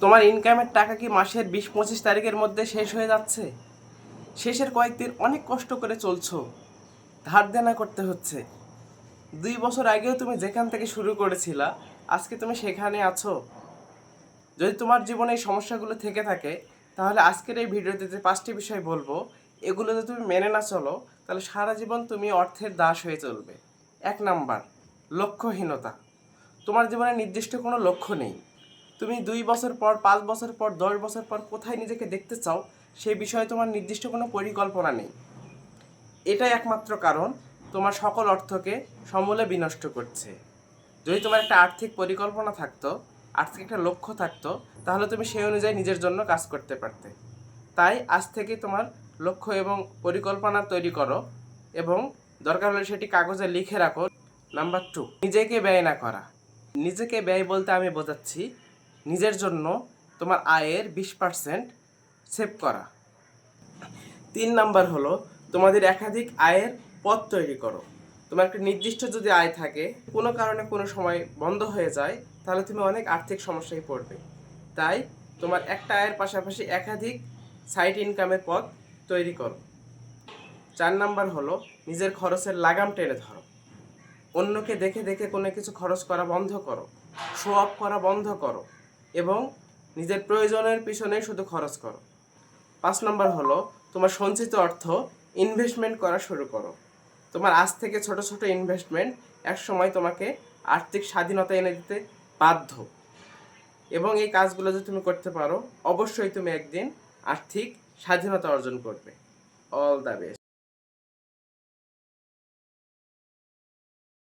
তোমার ইনকামের টাকা কি মাসের বিশ, পঁচিশ তারিখের মধ্যে শেষ হয়ে যাচ্ছে? শেষের কয়েকদিন অনেক কষ্ট করে চলছো। ধার দেনা করতে হচ্ছে। দুই বছর আগেও তুমি যেখান থেকে শুরু করেছিলা, আজকে তুমি সেখানে আছো। যদি তোমার জীবনে এই সমস্যাগুলো থেকে থাকে, তাহলে আজকের এই ভিডিওতে যে পাঁচটি বিষয় বলব, এগুলো যদি তুমি মেনে না চলো, তাহলে সারা জীবন তুমি অর্থের দাস হয়ে চলবে। এক নাম্বার, লক্ষ্যহীনতা। তোমার জীবনে নির্দিষ্ট কোনো লক্ষ্য নেই। তুমি দুই বছর পর, পাঁচ বছর পর, দশ বছর পর কোথায় নিজেকে দেখতে চাও সেই বিষয়ে তোমার নির্দিষ্ট কোনো পরিকল্পনা নেই। এটাই একমাত্র কারণ তোমার সকল অর্থকে সমূলে বিনষ্ট করছে। যদি তোমার একটা আর্থিক পরিকল্পনা থাকতো, আর্থিক একটা লক্ষ্য থাকতো, তাহলে তুমি সেই অনুযায়ী নিজের জন্য কাজ করতে পারতে। তাই আজ থেকে তোমার লক্ষ্য এবং পরিকল্পনা তৈরি করো এবং দরকার হলে সেটি কাগজে লিখে রাখো। নাম্বার টু, নিজেকে ব্যয় না করা। নিজেকে ব্যয় বলতে আমি বোঝাচ্ছি নিজের জন্য তোমার আয়ের বিশ পার্সেন্ট সেভ করা। তিন নাম্বার হলো, তোমাদের একাধিক আয়ের পথ তৈরি করো। তোমার একটা নির্দিষ্ট যদি আয় থাকে, কোনো কারণে কোনো সময় বন্ধ হয়ে যায়, তাহলে তুমি অনেক আর্থিক সমস্যায় পড়বে। তাই তোমার একটা আয়ের পাশাপাশি একাধিক সাইড ইনকামের পথ তৈরি করো। চার নাম্বার হলো, নিজের খরচের লাগাম টেনে ধরো। অন্যকে দেখে দেখে কোনো কিছু খরচ করা বন্ধ করো। শো অফ করা বন্ধ করো। এবং নিজের প্রয়োজনের পিছনে শুধু খরচ করো। পাঁচ নম্বর হলো, তোমার সঞ্চিত অর্থ ইনভেস্টমেন্ট করা শুরু করো। তোমার আজ থেকে ছোট ছোট ইনভেস্টমেন্ট এক সময় তোমাকে আর্থিক স্বাধীনতা এনে দিতে বাধ্য। এবং এই কাজগুলো যদি তুমি করতে পারো, অবশ্যই তুমি একদিন আর্থিক স্বাধীনতা অর্জন করবে। All the best